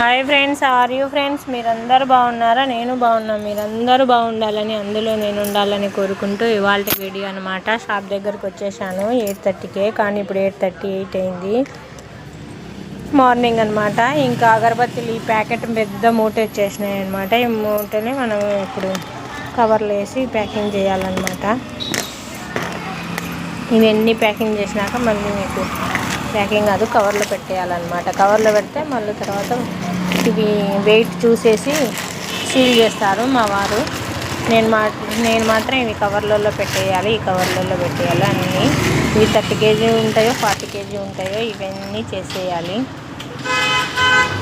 Hi friends are you friends మీరందరూ బాగున్నారా? నేను బాగున్నా. మీరందరూ బాగుండాలని అందులో నేను ఉండాలని కోరుకుంటూ ఇవాళ వీడియో అనమాట షాప్ దగ్గరకు వచ్చేసాను. ఎయిట్ థర్టీకే కానీ ఇప్పుడు ఎయిట్ థర్టీ ఎయిట్ అయింది. మార్నింగ్ అనమాట ఇంకా అగరబత్తిలు ఈ ప్యాకెట్ పెద్ద మూట వచ్చేసినాయి అనమాట ఈ మూటని మనం ఇప్పుడు కవర్లు వేసి ప్యాకింగ్ చేయాలన్నమాట. ఇవన్నీ ప్యాకింగ్ చేసినాక మళ్ళీ మీకు ప్యాకింగ్ కాదు కవర్లో పెట్టేయాలన్నమాట. కవర్లో పెడితే మళ్ళీ తర్వాత ఇవి వెయిట్ చూసేసి సీల్ చేస్తారు మా వారు. నేను మా నేను మాత్రం ఇవి కవర్లలో పెట్టేయాలి ఈ కవర్లలో పెట్టేయాలి అన్నీ. ఇవి థర్టీ కేజీ ఉంటాయో ఫార్టీ కేజీ ఉంటాయో ఇవన్నీ చేసేయాలి.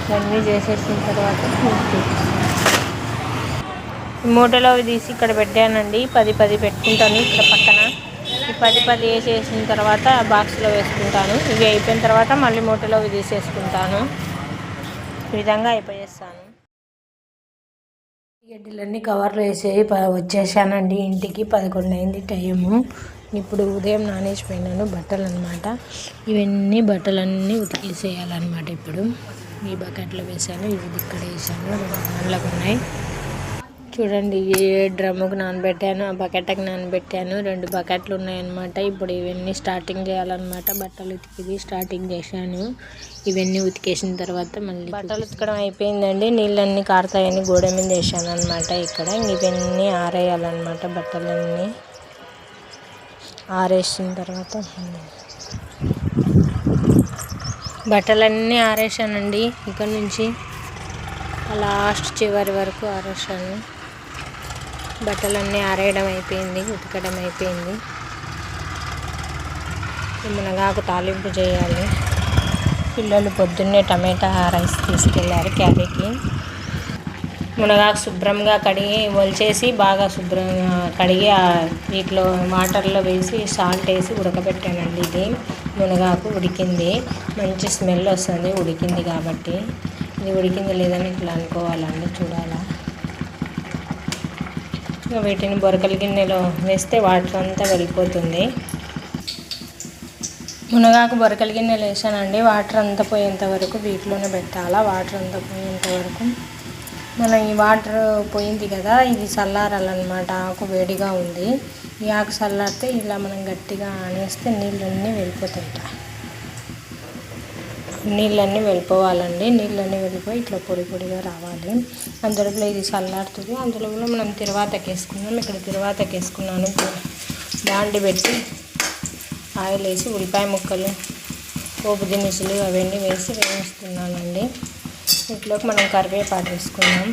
ఇవన్నీ చేసేసిన తర్వాత మూటలో తీసి ఇక్కడ పెట్టానండి. పది పది పెట్టుకుంటాను ఇక్కడ పక్కన. ఈ పది పది వేసేసిన తర్వాత బాక్స్లో వేసుకుంటాను. ఇవి అయిపోయిన తర్వాత మళ్ళీ మూటలో తీసేసుకుంటాను. ఈ విధంగా అయిపోయేస్తాను. గడ్డలన్నీ కవర్లు వేసేవి వచ్చేసానండి. ఇంటికి పదకొండు అయింది టైము. ఇప్పుడు ఉదయం నానేసిపోయినాను బట్టలు అనమాట ఇవన్నీ బట్టలన్నీ ఉతికేసేయాలన్నమాట ఇప్పుడు. ఈ బకెట్లో వేసాను ఇవి ఇక్కడ వేసాను రెండు ఉన్నాయి చూడండి ఏ డ్రమ్ముకు నానబెట్టాను ఆ బకెట్కి నానబెట్టాను రెండు బకెట్లు ఉన్నాయన్నమాట. ఇప్పుడు ఇవన్నీ స్టార్టింగ్ చేయాలన్నమాట. బట్టలు ఉతికిది స్టార్టింగ్ చేశాను. ఇవన్నీ ఉతికేసిన తర్వాత మళ్ళీ బట్టలు ఉతకడం అయిపోయిందండి. నీళ్ళన్నీ కారుతాయని గోడ మీద వేసాను అనమాట ఇక్కడ ఇవన్నీ ఆరేయాలన్నమాట బట్టలన్నీ. ఆరేసిన తర్వాత బట్టలన్నీ ఆరేసానండి ఇక్కడ నుంచి లాస్ట్ చివరి వరకు ఆరేసాను బట్టలన్నీ ఆరేయడం అయిపోయింది ఉతకడం అయిపోయింది. మునగాకు తాలింపు చేయాలి. పిల్లలు పొద్దున్నే టమాటా రైస్ తీసుకెళ్ళారు క్యారీకి మునగాకు శుభ్రంగా కడిగి వలిచేసి బాగా శుభ్రంగా కడిగి వీటిలో వాటర్లో వేసి సాల్ట్ వేసి ఉడకబెట్టానండి ఇది. మునగాకు ఉడికింది. మంచి స్మెల్ వస్తుంది ఉడికింది కాబట్టి. ఇది ఉడికింది లేదని ఇట్లా అనుకోవాలండి చూడాలా. వీటిని బొరకల గిన్నెలో వేస్తే వాటర్ అంతా వెళ్ళిపోతుంది. మునగాకు బొరకల గిన్నెలు వేసానండి. వాటర్ అంతా పోయేంత వరకు వీటిలోనే పెట్టాలా? వాటర్ అంతా పోయేంత వరకు. మనం ఈ వాటర్ పోయింది కదా ఇది చల్లారాలన్నమాట. ఆకు వేడిగా ఉంది. ఈ ఆకు చల్లారితే ఇలా మనం గట్టిగా ఆనేస్తే నీళ్ళన్నీ వెళ్ళిపోతాయి నీళ్ళన్నీ వెళ్ళిపోవాలండి. నీళ్ళన్నీ వెళ్ళిపోయి ఇట్లా పొడి పొడిగా రావాలి. అందులో ఇది చల్లారుతుంది. అందులో మనం తిరువాతకి వేసుకున్నాం ఇక్కడ తిరువాతకి వేసుకున్నాను దాండి పెట్టి ఆయిల్ వేసి ఉల్లిపాయ ముక్కలు పోపు దినుసులు అవన్నీ వేసి వేయిస్తున్నానండి ఇంట్లోకి మనం కరివేపాకు వేసుకున్నాం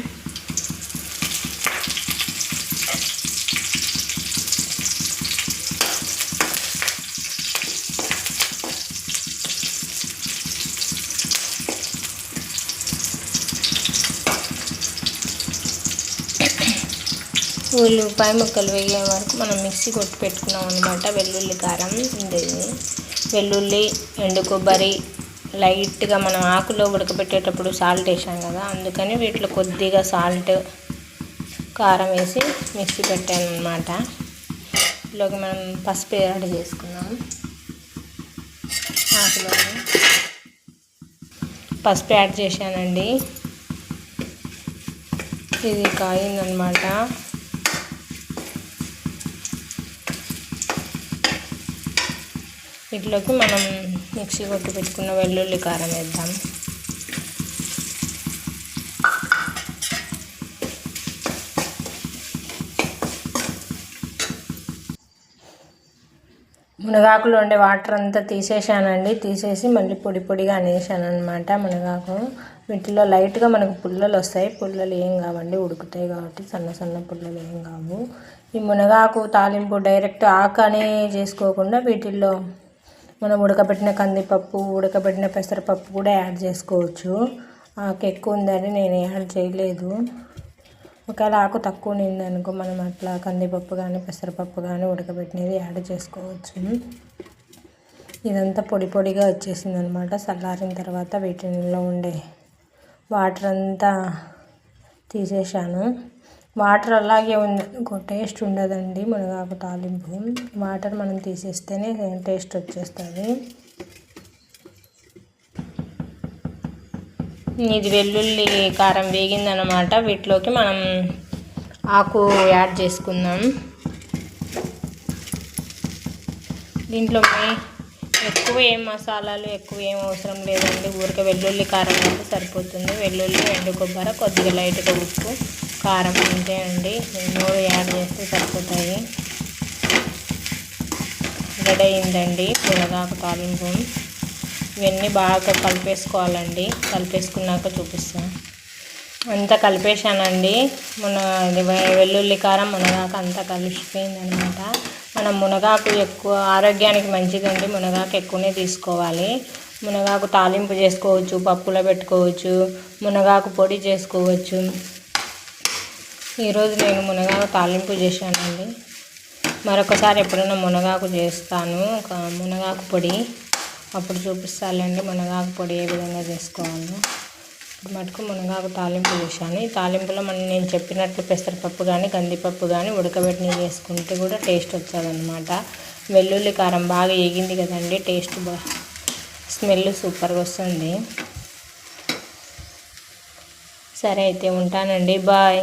ఉల్లిపాయ ముక్కలు వేగే వరకు మనం మిక్సీ కొట్టి పెట్టుకున్నాం అనమాట వెల్లుల్లి కారం ఇది వెల్లుల్లి ఎండు కొబ్బరి లైట్గా మనం ఆకులో ఉడకబెట్టేటప్పుడు సాల్ట్ వేసాం కదా అందుకని వీటిలో కొద్దిగా సాల్ట్ కారం వేసి మిక్సీ పెట్టాను అనమాట ఇందులోకి మనం పసుపు యాడ్ చేసుకున్నాం ఆకులో పసుపు యాడ్ చేశానండి. ఇది కాయిందనమాట వీటిలోకి మనం మిక్సీ కొట్టి పెట్టుకున్న వెల్లుల్లి కారం వేద్దాం. మునగాకులో ఉండే వాటర్ అంతా తీసేసానండి. తీసేసి మళ్ళీ పొడి పొడిగా అనేసాను అనమాట మునగాకు. వీటిలో లైట్గా మనకు పుల్లలు వస్తాయి. పుల్లలు ఏం కావండి ఉడుకుతాయి కాబట్టి సన్న సన్న పుల్లలు ఏం కావు. ఈ మునగాకు తాలింపు డైరెక్ట్ ఆకు అనే చేసుకోకుండా వీటిల్లో మనం ఉడకబెట్టిన కందిపప్పు ఉడకబెట్టిన పెసరపప్పు కూడా యాడ్ చేసుకోవచ్చు. ఆకు ఎక్కువ ఉందని నేను యాడ్ చేయలేదు. ఒకవేళ ఆకు తక్కువ ఉందనుకో మనం అట్లా కందిపప్పు కానీ పెసరపప్పు కానీ ఉడకబెట్టినది యాడ్ చేసుకోవచ్చు. ఇదంతా పొడి పొడిగా వచ్చేసింది అనమాట చల్లారిన తర్వాత వీటిలో ఉండే వాటర్ అంతా తీసేసాను వాటర్ అలాగే ఉందనుకో టేస్ట్ ఉండదండి మునగాకు తాలింపు. వాటర్ మనం తీసేస్తేనే టేస్ట్ వచ్చేస్తుంది. ఇది వెల్లుల్లి కారం వేగిందనమాట వీటిలోకి మనం ఆకు యాడ్ చేసుకుందాం. దీంట్లో మే- ఎక్కువ ఏం మసాలాలు ఎక్కువ ఏం అవసరం లేదండి. ఊరికే వెల్లుల్లి కారం అయితే సరిపోతుంది. వెల్లుల్లి ఎండు కొబ్బరి కొద్దిగా లైట్గా ఉప్పు. కారం అంతే అండి ఈ మూడు యాడ్ చేస్తే సరిపోతాయి. రెడీ అయిందండి మునగాకు తాలింపు. ఇవన్నీ బాగా కలిపేసుకోవాలండి. కలిపేసుకున్నాక చూపిస్తాను. అంతా కలిపేశానండి. మన వెల్లుల్లి కారం మునగాకు అంతా కలిసిపోయింది అనమాట మనం మునగాకు ఎక్కువ ఆరోగ్యానికి మంచిదండి. మునగాకు ఎక్కువనే తీసుకోవాలి. మునగాకు తాలింపు చేసుకోవచ్చు పప్పులో పెట్టుకోవచ్చు మునగాకు పొడి చేసుకోవచ్చు. ఈరోజు నేను మునగాకు తాలింపు చేశానండి. మరొకసారి ఎప్పుడైనా మునగాకు చేస్తాను. ఒక మునగాకు పొడి అప్పుడు చూపిస్తానులేండి మునగాకు పొడి ఏ విధంగా చేసుకోవాలో. ఇప్పుడు మటుకు మునగాకు తాలింపు చేశాను. ఈ తాలింపులో మనం నేను చెప్పినట్లు పెసరపప్పు కానీ కందిపప్పు కానీ ఉడకబెట్టిన చేసుకుంటే కూడా టేస్ట్ వచ్చేదన్నమాట. వెల్లుల్లి కారం బాగా ఎగింది కదండి టేస్ట్ బా స్మెల్ సూపర్గా వస్తుంది. సరే అయితే ఉంటానండి. బాయ్.